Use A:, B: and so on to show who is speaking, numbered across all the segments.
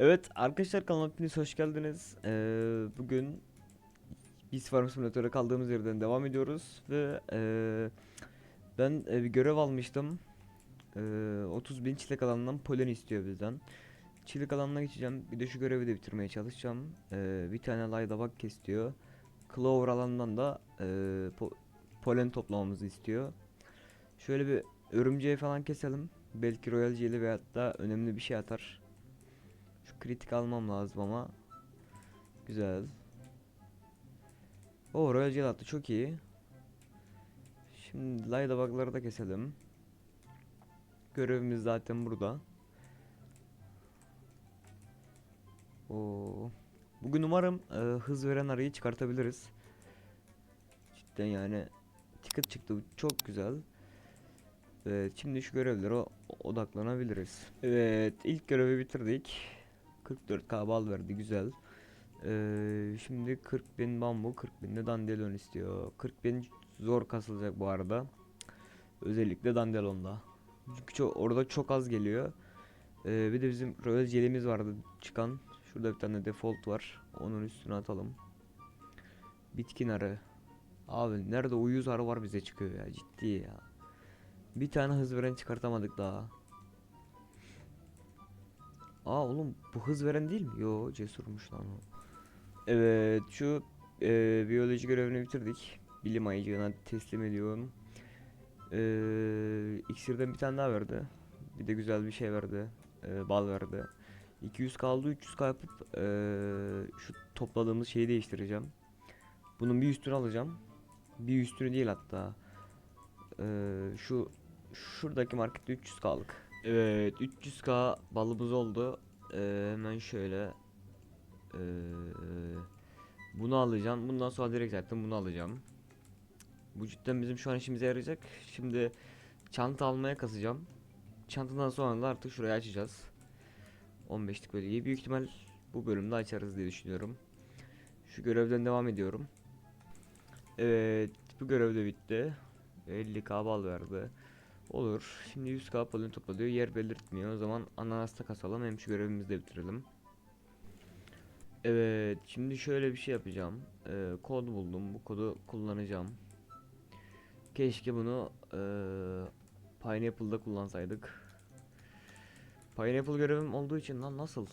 A: Evet arkadaşlar kanalıma hepiniz hoş geldiniz. Ee, bugün biz Farm Simulator'a kaldığımız yerden devam ediyoruz ve ee, ben e, bir görev almıştım. Ee, 30 bin çilek alanından polen istiyor bizden. Çilek alanına geçeceğim. Bir de şu görevi de bitirmeye çalışacağım. Ee, bir tane laydabak istiyor. Clover alanından da ee, po- polen toplamamızı istiyor. Şöyle bir örümceği falan keselim. Belki Royal Jelly veyahut da önemli bir şey atar. Kritik almam lazım ama. Güzel. O Royal Jelly attı çok iyi. Şimdi Layda bug'ları da keselim. Görevimiz zaten burada. Oo. Bugün umarım e, hız veren arayı çıkartabiliriz. Cidden yani ticket çıktı çok güzel. Evet şimdi şu görevlere odaklanabiliriz. Evet ilk görevi bitirdik. 44k bal verdi güzel. Ee, şimdi 40 bin bambu 40 bin de dandelon istiyor. 40 bin zor kasılacak bu arada. Özellikle dandelonda. Çünkü çok, orada çok az geliyor. Ee, bir de bizim royal jelimiz vardı çıkan. Şurada bir tane default var. Onun üstüne atalım. Bitkin arı. Abi nerede uyuz arı var bize çıkıyor ya ciddi ya. Bir tane hız veren çıkartamadık daha. Aa oğlum bu hız veren değil mi? Yo cesurmuş lan o. Evet şu e, biyoloji görevini bitirdik. Bilim ayıcığına teslim ediyorum. E, iksirden bir tane daha verdi. Bir de güzel bir şey verdi. E, bal verdi. 200 kaldı 300 yapıp e, şu topladığımız şeyi değiştireceğim. Bunun bir üstünü alacağım. Bir üstünü değil hatta. E, şu şuradaki markette 300 kaldık. Evet 300k balımız oldu. Ee, hemen şöyle ee, bunu alacağım. Bundan sonra direkt zaten bunu alacağım. Bu cidden bizim şu an işimize yarayacak. Şimdi çanta almaya kasacağım. Çantadan sonra da artık şurayı açacağız. 15'lik bölgeyi büyük ihtimal bu bölümde açarız diye düşünüyorum. Şu görevden devam ediyorum. Evet bu görev de bitti. 50k bal verdi. Olur. Şimdi 100k polin toplanıyor. Yer belirtmiyor. O zaman ananasta kasalım. Hem şu görevimizi de bitirelim. Evet. Şimdi şöyle bir şey yapacağım. Ee, kod buldum. Bu kodu kullanacağım. Keşke bunu ee, Pineapple'da kullansaydık. Pineapple görevim olduğu için lan nasıl?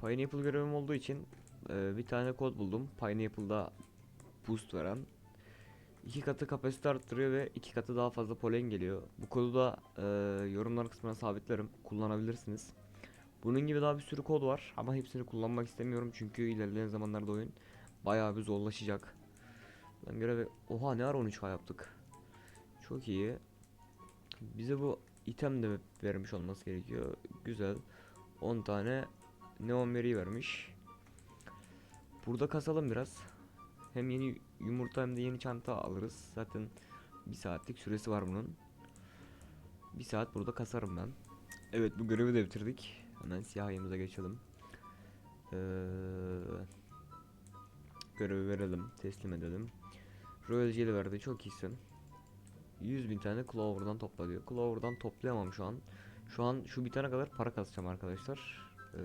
A: Pineapple görevim olduğu için ee, bir tane kod buldum. Pineapple'da boost veren. İki katı kapasite arttırıyor ve iki katı daha fazla polen geliyor. Bu kodu da e, yorumlar kısmına sabitlerim. Kullanabilirsiniz. Bunun gibi daha bir sürü kod var ama hepsini kullanmak istemiyorum çünkü ilerleyen zamanlarda oyun bayağı bir zorlaşacak. Ben görevi oha ne ara 13k yaptık. Çok iyi. Bize bu item de vermiş olması gerekiyor. Güzel. 10 tane neon beri vermiş. Burada kasalım biraz. Hem yeni yumurta hem de yeni çanta alırız. Zaten bir saatlik süresi var bunun. Bir saat burada kasarım ben. Evet bu görevi de bitirdik. Hemen siyah ayımıza geçelim. Ee, görevi verelim, teslim edelim. Jelly verdi, çok iyisin. 100 bin tane Clover'dan topla diyor. Clover'dan toplayamam şu an. Şu an şu bitene kadar para kasacağım arkadaşlar. Ee,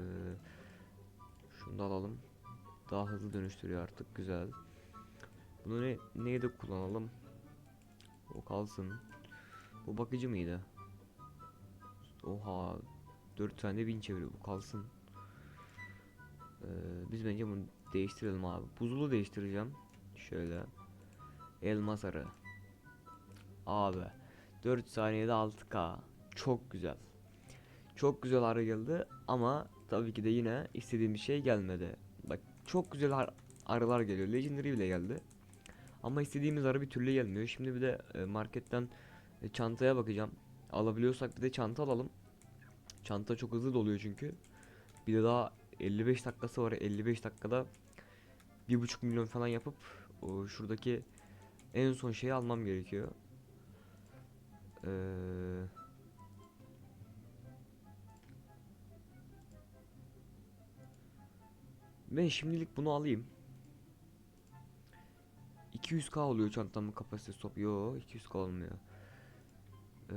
A: şunu da alalım. Daha hızlı dönüştürüyor artık, güzel. Bunu ne neye de kullanalım? O kalsın. Bu bakıcı mıydı? Oha 4 tane bin çeviriyor bu kalsın. Ee, biz bence bunu değiştirelim abi. Buzulu değiştireceğim. Şöyle. Elmas arı. Abi 4 saniyede 6k. Çok güzel. Çok güzel arı geldi ama tabii ki de yine istediğim şey gelmedi. Bak çok güzel ar- arılar geliyor. Legendary bile geldi. Ama istediğimiz arı bir türlü gelmiyor. Şimdi bir de e, marketten e, çantaya bakacağım. Alabiliyorsak bir de çanta alalım. Çanta çok hızlı doluyor çünkü. Bir de daha 55 dakikası var. 55 dakikada 1.5 milyon falan yapıp şuradaki en son şeyi almam gerekiyor. Ee, ben şimdilik bunu alayım. 200k oluyor çantamın kapasitesi top. Yo 200k olmuyor. Ee,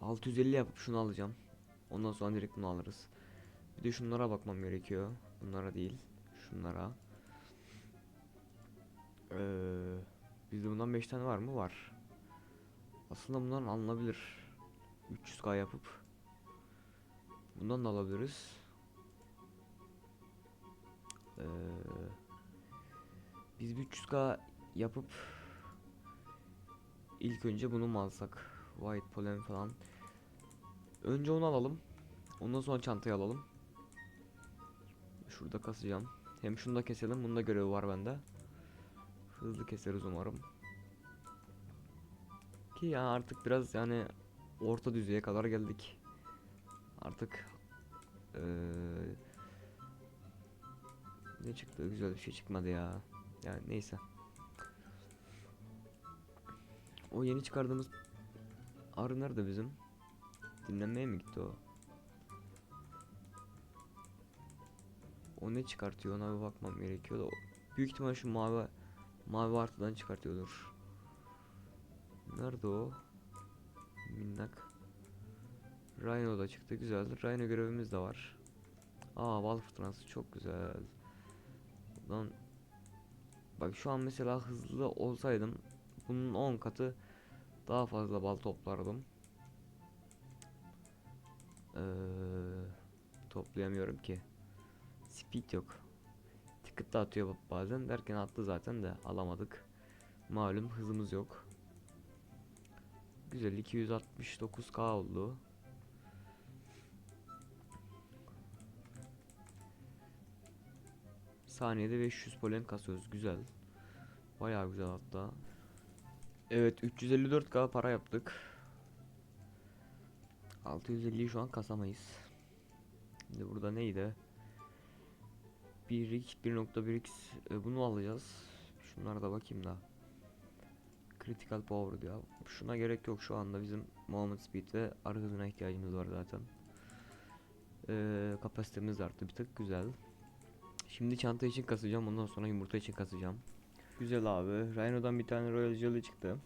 A: 650 yapıp şunu alacağım. Ondan sonra direkt bunu alırız. Bir de şunlara bakmam gerekiyor. Bunlara değil. Şunlara. Ee, bizde bundan 5 tane var mı? Var. Aslında bundan alınabilir. 300k yapıp. Bundan da alabiliriz. Ee, biz bir 300k yapıp ilk önce bunu mu alsak? White pollen falan. Önce onu alalım. Ondan sonra çantayı alalım. Şurada kasacağım. Hem şunu da keselim. Bunda görevi var bende. Hızlı keseriz umarım. Ki ya artık biraz yani orta düzeye kadar geldik. Artık eee ne çıktı? Güzel bir şey çıkmadı ya. Yani neyse. O yeni çıkardığımız arı nerede bizim? Dinlenmeye mi gitti o? O ne çıkartıyor ona bir bakmam gerekiyor da büyük ihtimal şu mavi mavi artıdan çıkartıyordur. Nerede o? Minnak. Rhino da çıktı güzel. Rhino görevimiz de var. Aa bal fırtınası çok güzel. Lan bak şu an mesela hızlı olsaydım bunun 10 katı daha fazla bal toplardım. Ee, toplayamıyorum ki. Speed yok. Ticket da atıyor bazen derken attı zaten de alamadık. Malum hızımız yok. Güzel 269k oldu. Saniyede 500 polen kasıyoruz. Güzel. Bayağı güzel hatta. Evet 354k para yaptık. 650'yi şu an kasamayız. Şimdi burada neydi? 1x 1.1x e, bunu alacağız. Şunlara da bakayım da. Critical power diyor. Şuna gerek yok şu anda bizim movement speed ve arı ihtiyacımız var zaten. Ee, kapasitemiz arttı bir tık güzel. Şimdi çanta için kasacağım ondan sonra yumurta için kasacağım. Güzel abi. Rhino'dan bir tane Royal Jelly çıktı.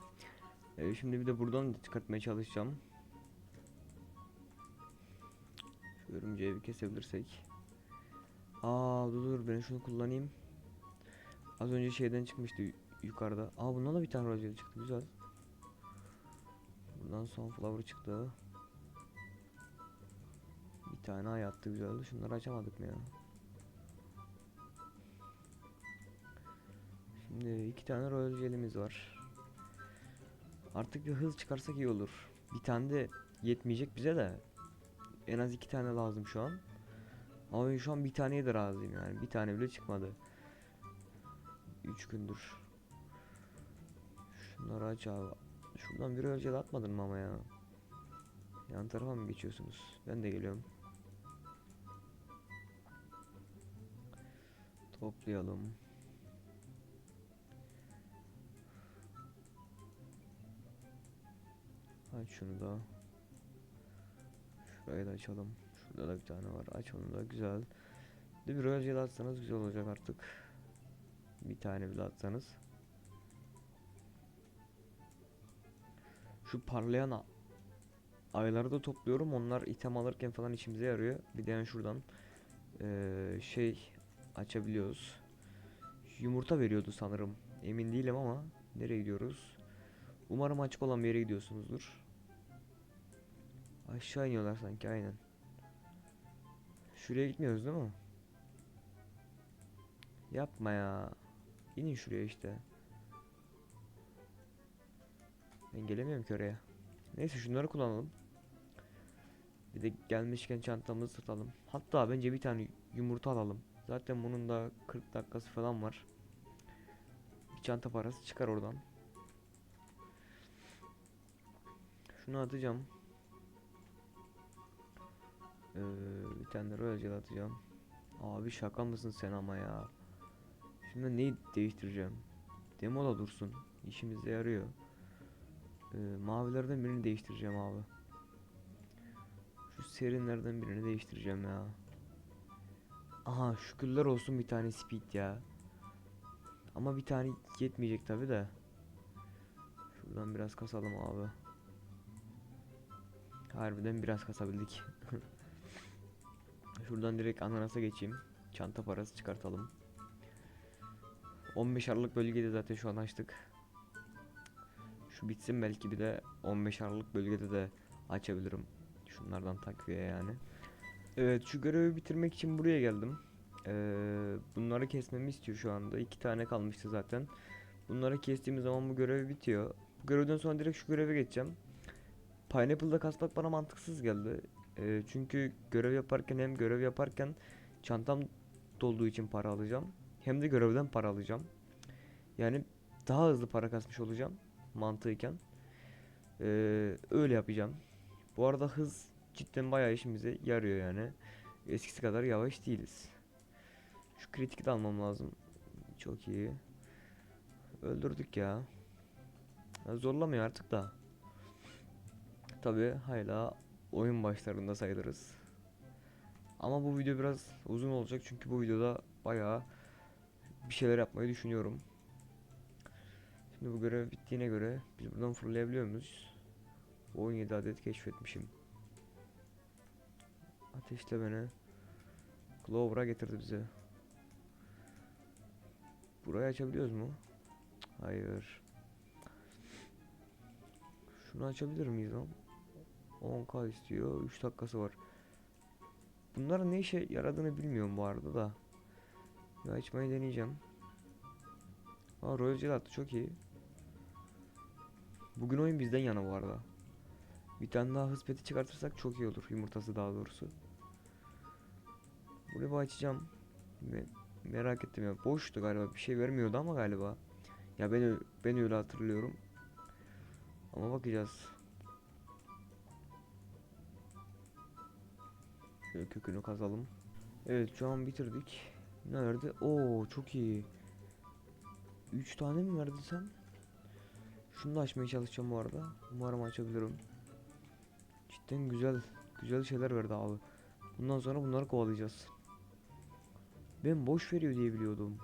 A: Ee, şimdi bir de buradan da çıkartmaya çalışacağım. Şu örümceği bir kesebilirsek. Aa dur dur ben şunu kullanayım. Az önce şeyden çıkmıştı yu- yukarıda. Aa bundan da bir tane Royal Jelly çıktı güzel. Buradan Sunflower çıktı. Bir tane ay attı güzeldi. Şunları açamadık mı ya? Şimdi iki tane Royal Jelly'miz var. Artık bir hız çıkarsak iyi olur. Bir tane de yetmeyecek bize de. En az iki tane lazım şu an. Ama ben şu an bir taneye de razıyım yani. Bir tane bile çıkmadı. Üç gündür. Şunları aç abi. Şuradan bir Royal Jelly atmadın mı ama ya? Yan tarafa mı geçiyorsunuz? Ben de geliyorum. Toplayalım. Aç şunu da. Şurayı da açalım. Şurada da bir tane var. Aç onu da güzel. De bir Jelly atsanız güzel olacak artık. Bir tane bile atsanız. Şu parlayan ayları da topluyorum. Onlar item alırken falan işimize yarıyor. Bir de şuradan eee, şey açabiliyoruz. Yumurta veriyordu sanırım. Emin değilim ama nereye gidiyoruz? Umarım açık olan bir yere gidiyorsunuzdur. Aşağı iniyorlar sanki aynen. Şuraya gitmiyoruz değil mi? Yapma ya. İnin şuraya işte. Ben gelemiyorum ki oraya. Neyse şunları kullanalım. Bir de gelmişken çantamızı tutalım. Hatta bence bir tane yumurta alalım. Zaten bunun da 40 dakikası falan var. Bir çanta parası çıkar oradan. Şunu atacağım. Ee, bir tane Royal Jelly atacağım. Abi şaka mısın sen ama ya. Şimdi neyi değiştireceğim? Demoda dursun. İşimize yarıyor. Ee, mavilerden birini değiştireceğim abi. Şu serinlerden birini değiştireceğim ya. Aha şükürler olsun bir tane speed ya. Ama bir tane yetmeyecek tabi de. Şuradan biraz kasalım abi. Harbiden biraz kasabildik. Şuradan direkt ananasa geçeyim. Çanta parası çıkartalım. 15 Aralık bölgede zaten şu an açtık. Şu bitsin belki bir de 15 Aralık bölgede de açabilirim. Şunlardan takviye yani. Evet şu görevi bitirmek için buraya geldim. Ee, bunları kesmemi istiyor şu anda. İki tane kalmıştı zaten. Bunları kestiğimiz zaman bu görev bitiyor. Bu görevden sonra direkt şu göreve geçeceğim. Pineapple'da kasmak bana mantıksız geldi. Ee, çünkü görev yaparken hem görev yaparken çantam dolduğu için para alacağım. Hem de görevden para alacağım. Yani daha hızlı para kasmış olacağım mantığıyken. Ee, öyle yapacağım. Bu arada hız cidden bayağı işimize yarıyor yani. Eskisi kadar yavaş değiliz. Şu kritik de almam lazım. Çok iyi. Öldürdük ya. Ya Zorlamıyor artık da. Tabi hala oyun başlarında sayılırız. Ama bu video biraz uzun olacak çünkü bu videoda bayağı bir şeyler yapmayı düşünüyorum. Şimdi bu görev bittiğine göre biz buradan fırlayabiliyor muyuz? 17 adet keşfetmişim. Ateşle beni. Clover'a getirdi bizi. Burayı açabiliyoruz mu? Hayır. Şunu açabilir miyiz lan? 10k istiyor. 3 dakikası var. Bunların ne işe yaradığını bilmiyorum bu arada da. Bir açmayı deneyeceğim. Aa Royal Gelato çok iyi. Bugün oyun bizden yana bu arada. Bir tane daha hız peti çıkartırsak çok iyi olur. Yumurtası daha doğrusu. Burayı açacağım. Me- merak ettim ya. Boştu galiba. Bir şey vermiyordu ama galiba. Ya ben ben öyle hatırlıyorum. Ama bakacağız. Şöyle kökünü kazalım. Evet şu an bitirdik. Nerede? Oo çok iyi. 3 tane mi verdi sen? Şunu da açmaya çalışacağım bu arada. Umarım açabilirim. Cidden güzel güzel şeyler verdi abi. Bundan sonra bunları kovalayacağız. Ben boş veriyor diye biliyordum.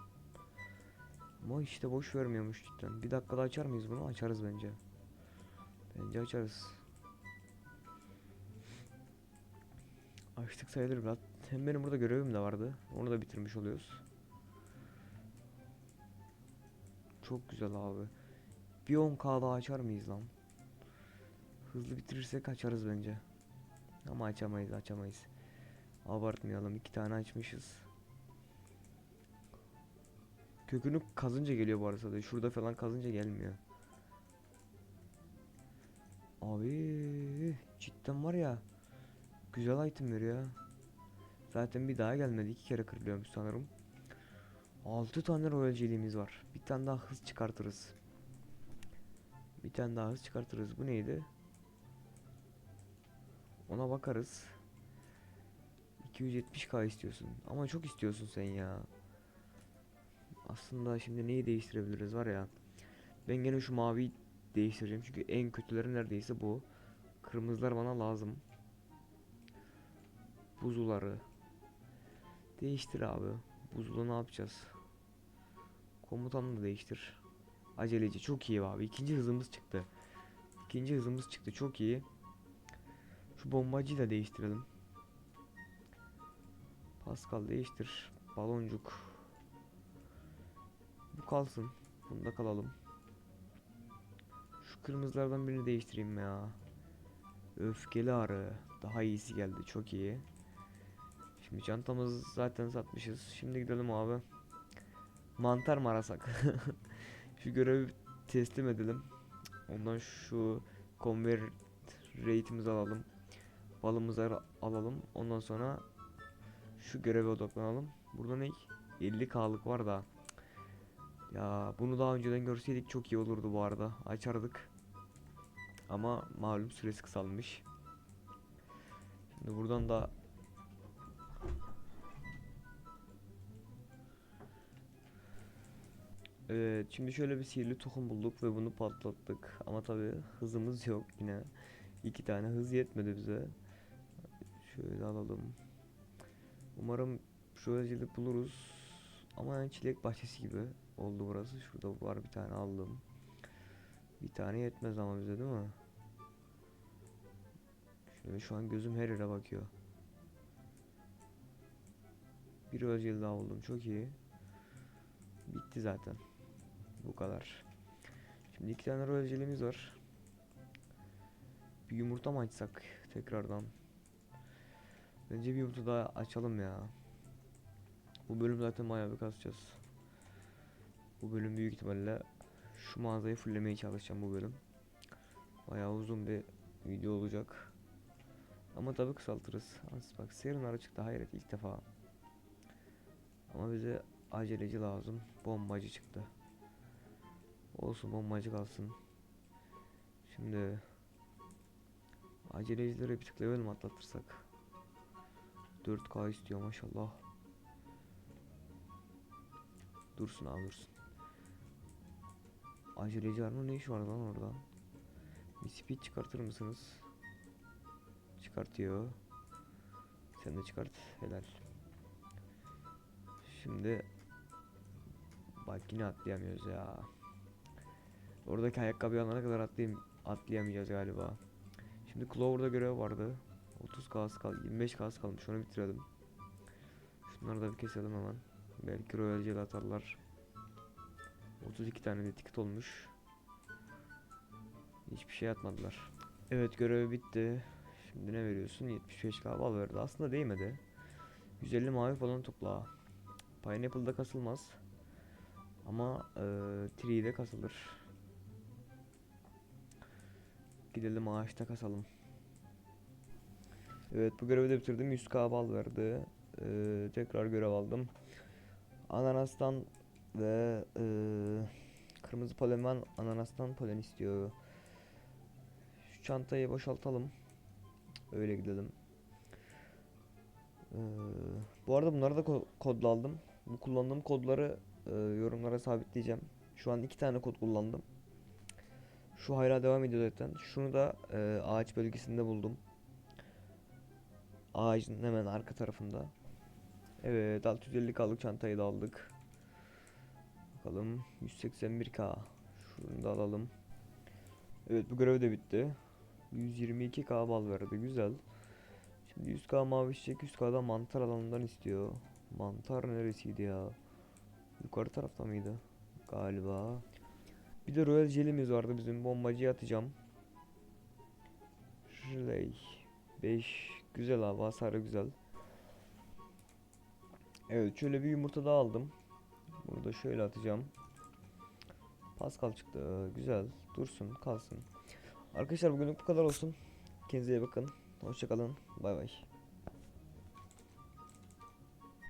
A: Ama işte boş vermiyormuş cidden. Bir dakikada açar mıyız bunu? Açarız bence. Bence açarız. Açtık sayılır biraz. Hem benim burada görevim de vardı. Onu da bitirmiş oluyoruz. Çok güzel abi. Bir 10k daha açar mıyız lan? Hızlı bitirirsek açarız bence. Ama açamayız açamayız. Abartmayalım iki tane açmışız. Kökünü kazınca geliyor bu arada. Şurada falan kazınca gelmiyor. Abi cidden var ya. Güzel item veriyor. Zaten bir daha gelmedi. iki kere kırılıyormuş sanırım. 6 tane royal jelly'miz var. Bir tane daha hız çıkartırız. Bir tane daha hız çıkartırız. Bu neydi? Ona bakarız. 270k istiyorsun. Ama çok istiyorsun sen ya. Aslında şimdi neyi değiştirebiliriz var ya. Ben gene şu maviyi değiştireceğim. Çünkü en kötüleri neredeyse bu. Kırmızılar bana lazım. Buzuları. Değiştir abi. Buzulu ne yapacağız? Komutanını da değiştir. Aceleci çok iyi abi. İkinci hızımız çıktı. İkinci hızımız çıktı. Çok iyi. Şu bombacıyı da değiştirelim. Pascal değiştir. Baloncuk. Bu kalsın. Bunda kalalım. Şu kırmızılardan birini değiştireyim ya. Öfkeli arı. Daha iyisi geldi. Çok iyi. Şimdi çantamızı zaten satmışız. Şimdi gidelim abi. Mantar mı arasak? şu görevi teslim edelim. Ondan şu convert rate'imizi alalım. Balımızı al- alalım. Ondan sonra şu göreve odaklanalım. Burada ne? 50k'lık var da. Ya bunu daha önceden görseydik çok iyi olurdu bu arada. Açardık. Ama malum süresi kısalmış. Şimdi buradan da Evet, şimdi şöyle bir sihirli tohum bulduk ve bunu patlattık. Ama tabii hızımız yok yine. İki tane hız yetmedi bize. Şöyle alalım. Umarım şu özellik buluruz. Ama yani çilek bahçesi gibi oldu burası. Şurada var bir tane aldım. Bir tane yetmez ama bize değil mi? Ve şu an gözüm her yere bakıyor. Bir özel daha oldum. Çok iyi. Bitti zaten. Bu kadar. Şimdi iki tane royalcelimiz var. Bir yumurta mı açsak tekrardan? Bence bir yumurta daha açalım ya. Bu bölüm zaten bayağı bir kasacağız. Bu bölüm büyük ihtimalle şu mağazayı fullemeye çalışacağım bu bölüm. Bayağı uzun bir video olacak. Ama tabi kısaltırız. Az bak Serenara çıktı hayret ilk defa. Ama bize aceleci lazım. Bombacı çıktı. Olsun bombacı kalsın. Şimdi acelecileri bir tık level mi atlatırsak? 4K istiyor maşallah. Dursun abi dursun. Aceleci mı? Ne iş var lan orada? Speed çıkartır mısınız? Çıkartıyor. Sen de çıkart. Helal. Şimdi bak yine atlayamıyoruz ya. Oradaki ayakkabıyı alana kadar atlayayım, atlayamayacağız galiba. Şimdi Clover'da görev vardı. 30 kas kal 25 kas kalmış onu bitirelim. Şunları da bir keselim hemen. Belki Royal Gel atarlar. 32 tane de ticket olmuş. Hiçbir şey atmadılar. Evet görev bitti. Şimdi ne veriyorsun? 75 kabal verdi. Aslında değmedi. 150 mavi falan topla. Pineapple'da kasılmaz. Ama e, Tree'de kasılır. Gidelim ağaçta kasalım. Evet bu görevi de bitirdim. 100 kabal verdi. E, tekrar görev aldım. Ananastan ve e, kırmızı polenman ananastan polen istiyor. Şu çantayı boşaltalım. Öyle gidelim. Ee, bu arada bunları da ko- kodla aldım. Bu kullandığım kodları e, yorumlara sabitleyeceğim. Şu an iki tane kod kullandım. Şu hala devam ediyor zaten. Şunu da e, ağaç bölgesinde buldum. Ağacın hemen arka tarafında. Evet 650k'lık çantayı da aldık. Bakalım 181k. Şunu da alalım. Evet bu görev de bitti. 122k bal verdi güzel. Şimdi 100k mavi çiçek 100k'da mantar alanından istiyor. Mantar neresiydi ya? Yukarı tarafta mıydı? Galiba. Bir de royal jelimiz vardı bizim bombacıya atacağım. Relay 5 güzel abi hasarı güzel. Evet şöyle bir yumurta daha aldım. Bunu da şöyle atacağım. Pascal çıktı. Güzel. Dursun. Kalsın. Arkadaşlar bugünlük bu kadar olsun. Kendinize iyi bakın. Hoşçakalın. Bay bay.